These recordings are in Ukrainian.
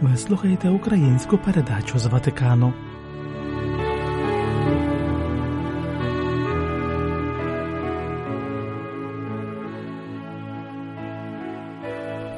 Ви слухаєте українську передачу з Ватикану.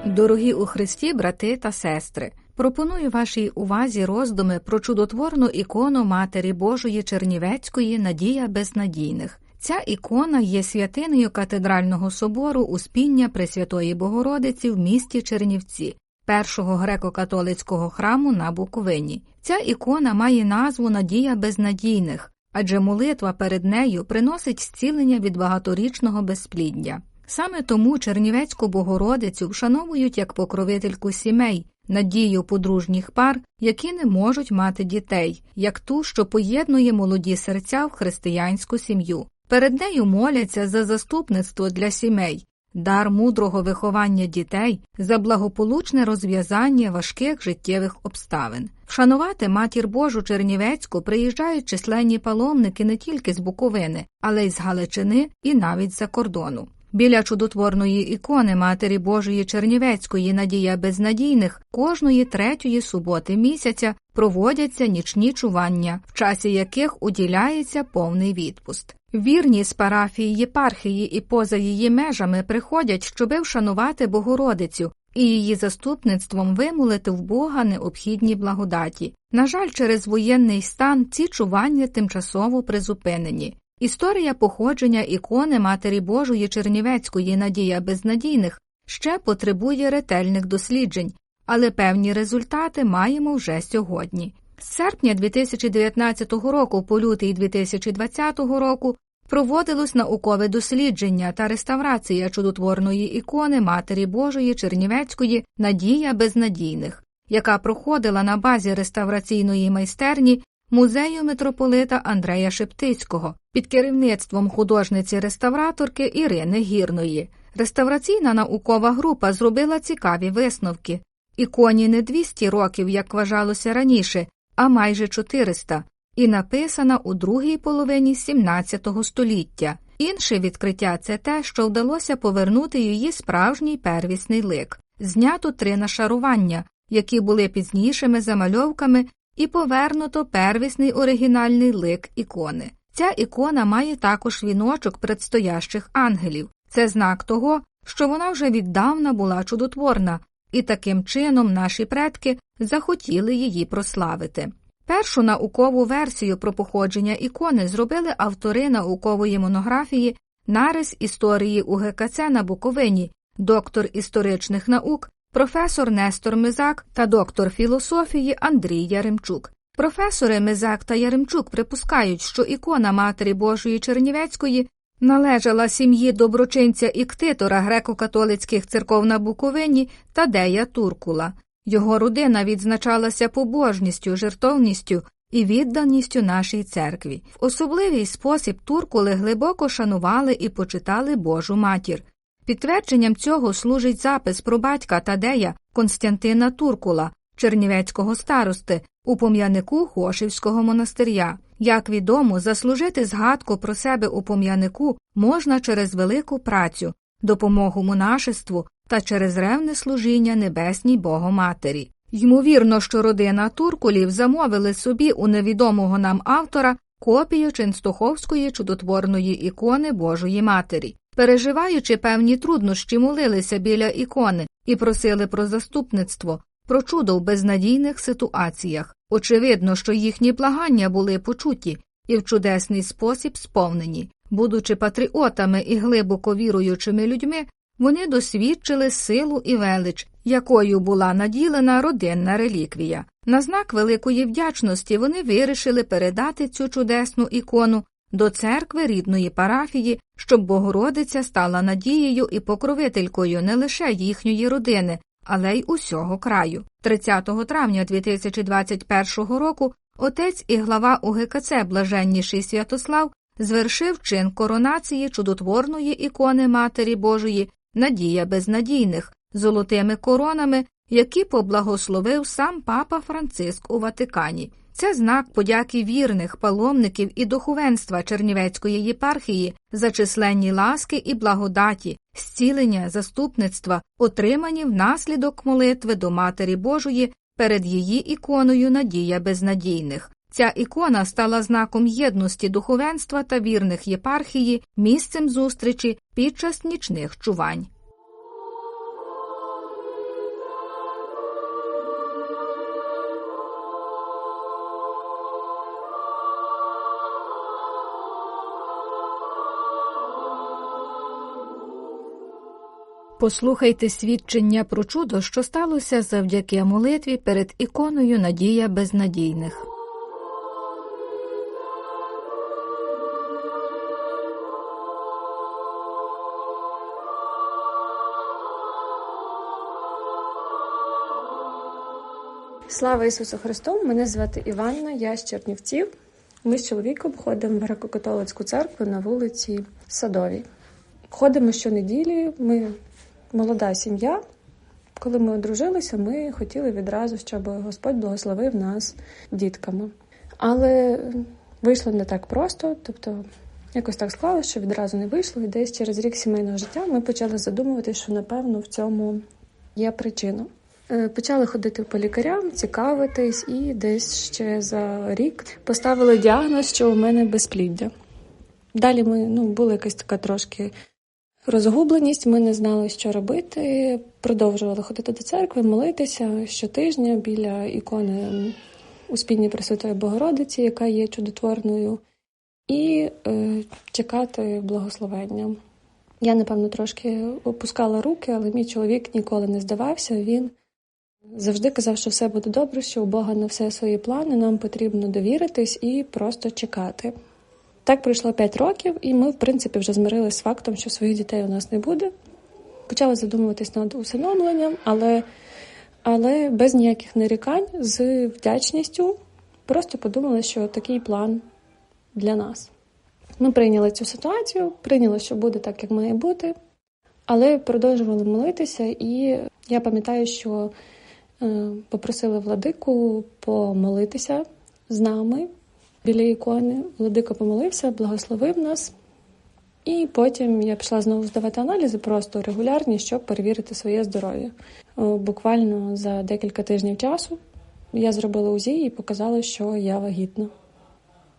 Дорогі у Христі, брати та сестри, пропоную вашій увазі роздуми про чудотворну ікону Матері Божої Чернівецької Надія безнадійних. Ця ікона є святиною катедрального собору Успіння Пресвятої Богородиці в місті Чернівці, першого греко-католицького храму на Буковині. Ця ікона має назву Надія безнадійних, адже молитва перед нею приносить зцілення від багаторічного безпліддя. Саме тому Чернівецьку Богородицю вшановують як покровительку сімей, надію подружніх пар, які не можуть мати дітей, як ту, що поєднує молоді серця в християнську сім'ю. Перед нею моляться за заступництво для сімей, дар мудрого виховання дітей за благополучне розв'язання важких життєвих обставин. Вшанувати матір Божу Чернівецьку приїжджають численні паломники не тільки з Буковини, але й з Галичини і навіть з-за кордону. Біля чудотворної ікони Матері Божої Чернівецької Надія безнадійних кожної третьої суботи місяця проводяться нічні чування, в часі яких уділяється повний відпуст. Вірні з парафії єпархії і поза її межами приходять, щоби вшанувати Богородицю і її заступництвом вимолити в Бога необхідні благодаті. На жаль, через воєнний стан ці чування тимчасово призупинені. Історія походження ікони Матері Божої Чернівецької Надія безнадійних ще потребує ретельних досліджень, але певні результати маємо вже сьогодні. З серпня 2019 року по лютий 2020 року проводилось наукове дослідження та реставрація чудотворної ікони Матері Божої Чернівецької Надія безнадійних, яка проходила на базі реставраційної майстерні музею митрополита Андрея Шептицького під керівництвом художниці-реставраторки Ірини Гірної. Реставраційна наукова група зробила цікаві висновки. Іконі не 200 років, як вважалося раніше, а майже 400, і написана у другій половині XVII століття. Інше відкриття це те, що вдалося повернути її справжній первісний лик. Знято три нашарування, які були пізнішими замальовками і повернуто первісний оригінальний лик ікони. Ця ікона має також віночок предстоящих ангелів. Це знак того, що вона вже віддавна була чудотворна, і таким чином наші предки захотіли її прославити. Першу наукову версію про походження ікони зробили автори наукової монографії Нарис історії УГКЦ на Буковині, доктор історичних наук професор Нестор Мизак та доктор філософії Андрій Яремчук. Професори Мизак та Яремчук припускають, що ікона Матері Божої Чернівецької належала сім'ї доброчинця і ктитора греко-католицьких церков на Буковині Тадея Туркула. Його родина відзначалася побожністю, жертовністю і відданістю нашій церкві. В особливий спосіб туркули глибоко шанували і почитали Божу матір. Підтвердженням цього служить запис про батька Тадея Константина Туркула, чернівецького старости, у пом'янику Хошівського монастиря. Як відомо, заслужити згадку про себе у пом'янику можна через велику працю, допомогу монашеству та через ревне служіння Небесній Богоматері. Ймовірно, що родина Туркулів замовили собі у невідомого нам автора копію Ченстоховської чудотворної ікони Божої Матері. Переживаючи певні труднощі, молилися біля ікони і просили про заступництво, про чудо в безнадійних ситуаціях. Очевидно, що їхні благання були почуті і в чудесний спосіб сповнені. Будучи патріотами і глибоко віруючими людьми, вони досвідчили силу і велич, якою була наділена родинна реліквія. На знак великої вдячності вони вирішили передати цю чудесну ікону до церкви рідної парафії, щоб Богородиця стала надією і покровителькою не лише їхньої родини, але й усього краю. 30 травня 2021 року отець і глава УГКЦ Блаженніший Святослав звершив чин коронації чудотворної ікони Матері Божої Надія безнадійних золотими коронами, які поблагословив сам папа Франциск у Ватикані. Це знак подяки вірних паломників і духовенства Чернівецької єпархії за численні ласки і благодаті, зцілення, заступництва, отримані внаслідок молитви до Матері Божої перед її іконою Надія безнадійних. Ця ікона стала знаком єдності духовенства та вірних єпархії, місцем зустрічі під час нічних чувань. Послухайте свідчення про чудо, що сталося завдяки молитві перед іконою Надія безнадійних. Слава Ісусу Христу! Мене звати Іванна, я з Чернівців. Ми з чоловіком ходимо в греко-католицьку церкву на вулиці Садовій. Ходимо щонеділі, ми молода сім'я. Коли ми одружилися, ми хотіли відразу, щоб Господь благословив нас дітками. Але вийшло не так просто, тобто якось так склалося, що відразу не вийшло, і десь через рік сімейного життя ми почали задумуватися, що напевно в цьому є причина. Е, почали ходити по лікарям, цікавитись, і десь ще за рік поставили діагноз, що у мене безпліддя. Далі ми ну, була якась така трошки розгубленість, ми не знали, що робити. Продовжували ходити до церкви, молитися щотижня біля ікони Успіння Пресвятої Богородиці, яка є чудотворною, і е, чекати благословення. Я, напевно, трошки опускала руки, але мій чоловік ніколи не здавався. Він завжди казав, що все буде добре, що у Бога на все свої плани, нам потрібно довіритись і просто чекати. Так пройшло 5 років, і ми, в принципі, вже змирилися з фактом, що своїх дітей у нас не буде. Почали задумуватись над усиновленням, але але без ніяких нарікань, з вдячністю, просто подумали, що такий план для нас. Ми прийняли цю ситуацію, прийняли, що буде так, як має бути, але продовжували молитися, і я пам'ятаю, що е, попросили владику помолитися з нами біля ікони. Владика помолився, благословив нас. І потім я пішла знову здавати аналізи просто регулярні, щоб перевірити своє здоров'я. Буквально за декілька тижнів часу я зробила УЗІ і показала, що я вагітна.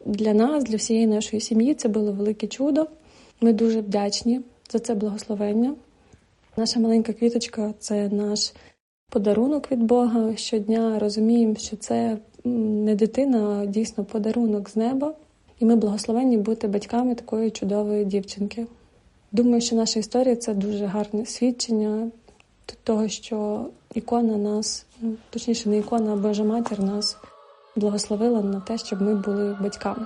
Для нас, для всієї нашої сім'ї, це було велике чудо. Ми дуже вдячні за це благословення. Наша маленька квіточка це наш подарунок від Бога. Щодня розуміємо, що це не дитина, а дійсно подарунок з неба. І ми благословенні бути батьками такої чудової дівчинки. Думаю, що наша історія це дуже гарне свідчення того, що ікона нас, ну точніше, не ікона, а Божа матір нас благословила на те, щоб ми були батьками.